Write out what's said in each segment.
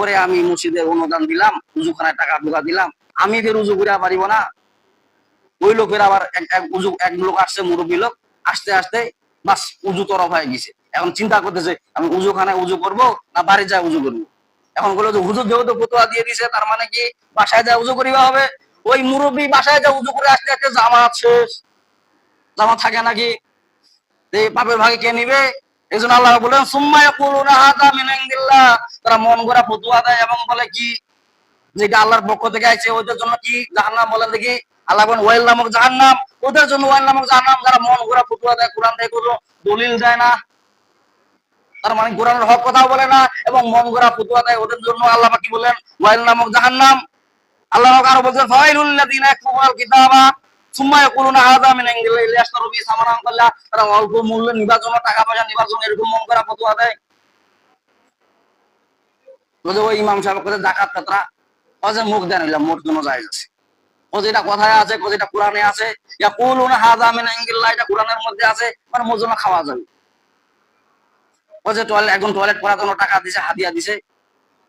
করে আমি মসজিদের অনুদান দিলাম, উজুখানায় টাকা ঢোকা দিলাম। আমি ফের উজু করে পারিব না, ওই লোকের আবার এক উজু লোক আসছে, মুরব্বী লোক, আসতে আসতে বাস উজু তরফ হয়ে গেছে। এখন চিন্তা করতেছে, আমি উজুখানায় উজু করব না বাড়ি যায় উজু করব? এখন বলে যে হুজুর যেহেতু ফতোয়া দিয়ে দিছে, তার মানে কি বাসায় যা উজু করিবা হবে? ওই মুরব্বী বাসায় যা উজু করে আসতে আসতে জামাত শেষ। জামাত থাকে নাকি? পাপের ভাগে কে নিবে? এই আল্লাহ বলেন তারা মন দেয় এবং বলে কি? যেটা আল্লাহর পক্ষ থেকে ওদের জন্য কি জাহান্নাম দেখি। আল্লাহ বলেন, ওয়াইল নামক জাহান্নাম। ওদের জন্য ওয়াইল নামক জাহান্নাম। যারা মন দেয়, কোরআন থেকে কোনো দলিল দেয় না। তার মানে কোরআনের হক কথাও বলে না এবং মন গড়া ফতোয়া দেয়, ওদের জন্য আল্লাহ কি বলেন? ওয়াইল নামক জাহান্নাম। আল্লাহ আরও বলছেন ফাইলুল লাযিনা ইয়াকতুবুল কিতাবা। সুম্মা ইয়াকুলুনা হাযা মিন কাল্লা তারা অল্প মূল্যে জন্য টাকা পয়সা জন্য এরকম মন করা ফতোয়া দেয়। বলে ওই ইমাম সাহেব কথা জাকাত ফেতরা অজে মুখ দেন মোট জন্য জায়েজ আছে কথায় আছে ও কোরআনে আছে। মিন এটা কোরআনের মধ্যে আছে। মানে জন্য খাওয়া যাবে। টয়লেট একজন টয়লেট করার জন্য টাকা দিছে, হাদিয়া দিছে।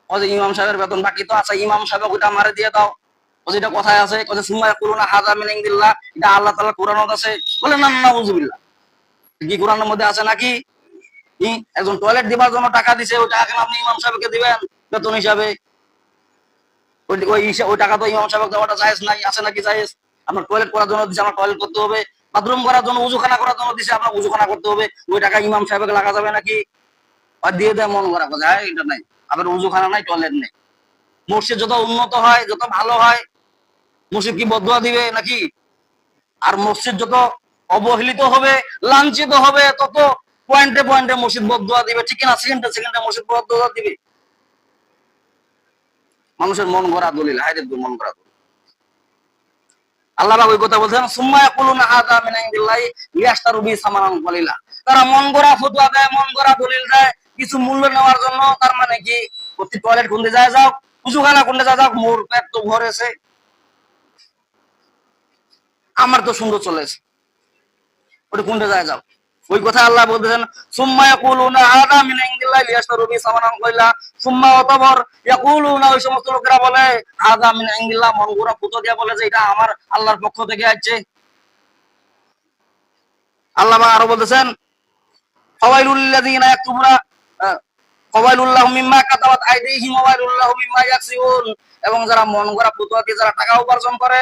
ও ইমাম সাহেবের বেতন বাকি তো আছে। ইমাম সাহেব ওটা মারে দিয়ে দাও। যেটা কথায় আছে, ও যে, সুম্মা ইয়াকুলুনা হাযা মিন ইনদিল্লাহ এটা আল্লাহ তাআলা কোরআনত আছে। বলে, না না উযুবিল্লাহ কি কোরআনের মধ্যে আছে নাকি? একজন টয়লেট দিবার জন্য টাকা দিছে, ওই টাকা আপনি ইমাম সাহেবকে দিবেন? বেতন হিসাবে। ওই টাকা তো ইমাম সাহেব দেওয়াটা নাই, আছে নাকি টয়লেট করার জন্য দিছে, আমার টয়লেট করতে হবে। বাথরুম করার জন্য উজুখানা করার জন্য দিছে, আপনার উজুখানা করতে হবে। ওই টাকা ইমাম সাহেবকে লাগা যাবে নাকি? আর দিয়ে দেয়, মন করা। কথা এটা নাই। আপনার উজুখানা নাই টয়লেট নেই। মসজিদ যত উন্নত হয়, যত ভালো হয় মসজিদ কি বদুয়া দিবে নাকি? আর মসজিদ যত অবহেলিত হবে, লাঞ্ছিত হবে, তত পয়েন্টে পয়েন্টে মসজিদ বদুয়া দিবে। ঠিক না সেকেন্ডে সেকেন্ডে মসজিদ বদুয়া দিবে। মানুষের মন গড়া দলিল হাইরে মন গড়া দলিল। আল্লাহ ওই কথা বলছেন, সুম্মা ইয়াকুলুনা হাযা মিন ইনদিল্লাহি বি সামানান কলিলা। তারা মন গড়া ফতোয়া দেয়, মন গড়া দলিল দেয়, কিছু মূল্য নেওয়ার জন্য। তার মানে কি, প্রতি টয়লেট কোনতে যায় যাও, উজুখানা কোনতে যায় যাও মোর পেট তো ভরেছে। আমার তো সুন্দর চলেছে ওটা কোনটা যায় যাও। ওই কথা আল্লাহ বলতেছেন, সুম্মা ইয়াকুলুনা হাদা মিন ইনদিল্লাহি লিয়াশতারু বি সামানান কলিলা সুম্মা অতবর, ইয়াকুলুনা ওই সমস্ত লোকেরা বলে হাদা মিন ইনদিল্লাহ মন গড়া পুতো দিয়া বলে যে এটা আমার আল্লাহর পক্ষ থেকে আসছে। আল্লাহ আরও বলতেছেন ফাওয়াইলুল লাযিনা ইয়াকতুবুনা ফাওয়াইলুল্লাহু মিম্মা কাতাবাত আইদিহিম ওয়া ওয়াইলুল্লাহু মিম্মা ইয়াকসিবুন এবং যারা মন গড়া ফতোয়া দিয়ে যারা টাকা উপার্জন করে,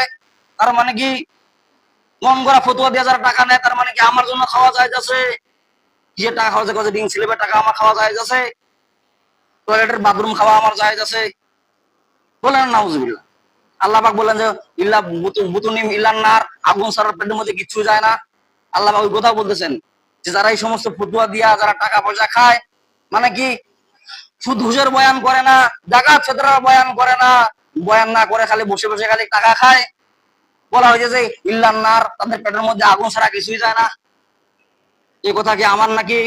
তার মানে কি? মন করা ফতুয়া দিয়ে যারা টাকা নেয়, তার মানে কি আমার জন্য খাওয়া যায় যাচ্ছে? যে টাকা খাওয়া যায় কত ডিং স্লিপের টাকা আমার খাওয়া যায় যাচ্ছে? টয়লেটের বাথরুম খাওয়া আমার যায় যাচ্ছে? বলেন নাউজুবিল্লাহ। আল্লাহ পাক বলেন যে, ইল্লা বুতুনিম ইল্লান নার আগুন সারার পেটের মধ্যে কিচ্ছু যায় না। আল্লাহ পাক ওই কথা বলতেছেন যে, যারা এই সমস্ত ফতুয়া দিয়া যারা টাকা পয়সা খায় মানে কি সুদ ঘুষের বয়ান করে না ডাকাত ছেত্রার বয়ান করে না। বয়ান না করে, খালি বসে বসে খালি টাকা খায়। বলা হয়েছে যে ইল্লান নার, তাদের পেটের মধ্যে আগুন ছাড়া কিছুই যায় না। এই কথা কি আমার নাকি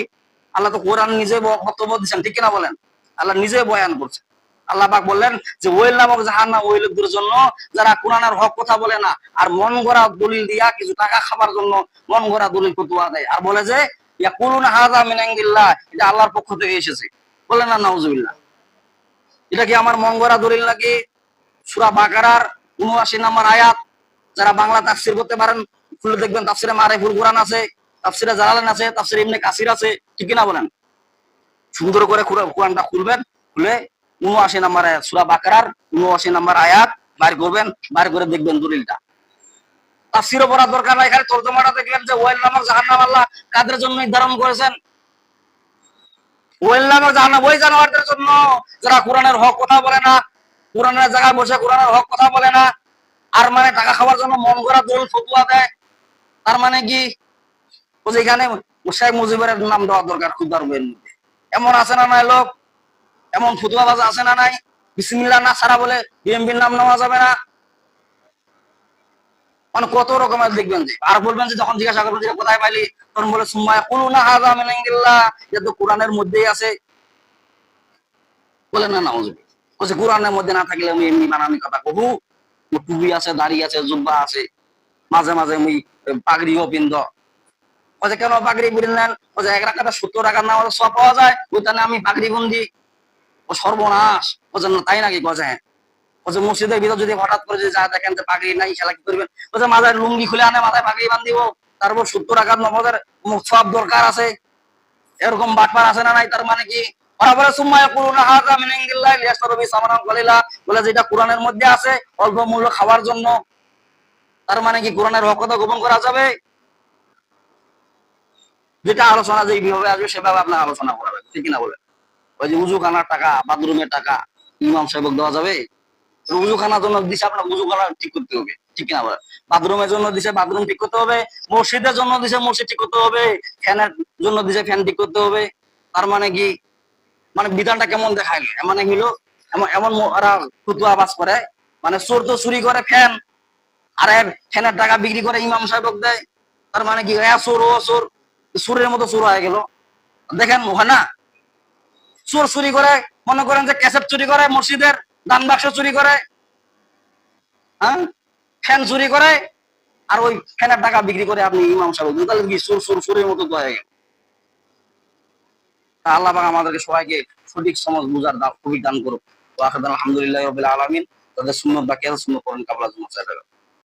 আল্লাহ তো কোরআন নিজে বক্তব্য দিচ্ছেন ঠিক কিনা বলেন? আল্লাহ নিজে বয়ান করছে আল্লাহ বললেন যে, ওয়েল নামক জাহান্নাম ওই লোকদের জন্য যারা কোরআনের হক কথা বলে না, আর মন গড়া দলিল দিয়া কিছু টাকা খাবার জন্য মন গড়া দলিল ফতুয়া দেয়। আর বলে যে ইয়া কুলুন হাযা মিন ইনদিল্লাহ এটা আল্লাহর পক্ষ থেকে এসেছে। বলে না, নাউজুবিল্লাহ। এটা কি আমার মন গড়া দলিল নাকি সূরা বাকারার 79 নম্বর আয়াত? যারা বাংলা তাফসীর করতে পারেন, খুলে দেখবেন তাফসিরে মারিফুল কোরআন আছে, তাফসিরে জালালান আছে, তাফসিরে ইবনে কাসির আছে, ঠিক কিনা বলেন? সুন্দর করে কোরআনটা খুলবেন, খুলে উনআশি নাম্বার আয়াত, সুরা বাকারার উনআশি নাম্বার আয়াত বাইর করবেন, বাইর করে দেখবেন দলিলটা। তাফসিরও পড়ার দরকার নাই, খালি তর্জমাটা দেখলেন যে ওয়াইল নামক জাহান্নাম আল্লাহ কাদের জন্য নির্ধারণ করেছেন? ওয়াইল নামক জাহান্নাম ওই জানোয়ারদের জন্য, যারা কোরআনের হক কথা বলে না, কোরআনের জায়গায় বসে কোরআনের হক কথা বলে না আর মানে টাকা খাওয়ার জন্য মন করা দোল ফতুয়া দেয়। তার মানে কি? ও যেখানে শেখ মুজিবের নাম দেওয়া দরকার খুদার বইয়ের মধ্যে। এমন আছে না নাই লোক? এমন ফতুয়া বাজ আছে না নাই? বিসমিল্লাহ না ছাড়া বলে বিএমপির নাম নেওয়া যাবে না। মানে কত রকমের দেখবেন যে, আর বলবেন যে যখন জিজ্ঞাসা করবেন যে কোথায় পাইলি? তখন বলে সুম্মায় কুলুনা হাযা মিন ইনদিল্লাহ? এটা তো কোরআনের মধ্যেই আছে। বলে, না নাউজুবিল্লাহ বলছে, কোরআনের মধ্যে না থাকলে আমি এমনি বানানি কথা ও টুপি আছে, দাড়ি আছে, জুব্বা আছে। মাঝে মাঝে মুই পাগড়িও পিন্ধ। বলছে কেন পাগড়ি পরিলেন এক রাখাটা সত্তর টাকার নাম সব পাওয়া যায় ওইখানে আমি পাগড়ি বন্দি। ও সর্বনাশ। ও যেন তাই নাকি? গজে হ্যাঁ। ও যে, মসজিদের ভিতর যদি হঠাৎ করে যদি যা দেখেন যে পাগড়ি নাই খেলা কি করবেন? ও যে মাথায় লুঙ্গি খুলে আনে, মাথায় পাগড়ি বান্ধিব। তারপর সত্তর আঘাত নবদের সব দরকার আছে। এরকম বাটপার আছে না নাই, তার মানে কি? জন্য। মানে আপনার ঠিক বাথরুমের জন্য দিছে করতে হবে। বাথরুমের জন্য দিছে বাথরুম ঠিক করতে হবে, মসজিদের জন্য দিছে মসজিদ ঠিক করতে হবে, ফ্যানের জন্য দিছে ফ্যান ঠিক করতে হবে। তার মানে কি মানে বিধানটা কেমন দেখাইল? মানে হইল, এমন এমন ওরা ফুতুয়া বাস করে মানে চোর তো চুরি করে ফ্যান, আর ফ্যানের টাকা বিক্রি করে ইমাম সাহেবক দেয়, তার মানে কি? চোর, ও চোর সুরের মতো চোর হয়ে গেল। দেখেন, হয় না? চোর চুরি করে, মনে করেন যে ক্যাসেট চুরি করে, মসজিদের দান বাক্স চুরি করে হ্যাঁ? ফ্যান চুরি করে, আর ওই ফ্যানের টাকা বিক্রি করে আপনি ইমাম সাহেব তাহলে কি চোর চোর, চোরের মতো হয়ে গেল? আল্লাহ পাক আমাদেরকে সবাইকে সঠিক সমাজ বুঝার দান করুক। আলহামদুলিল্লাহ আলমিন। তাদের সুন্নত বাকি আছে সুন্নত করেন। কাবলা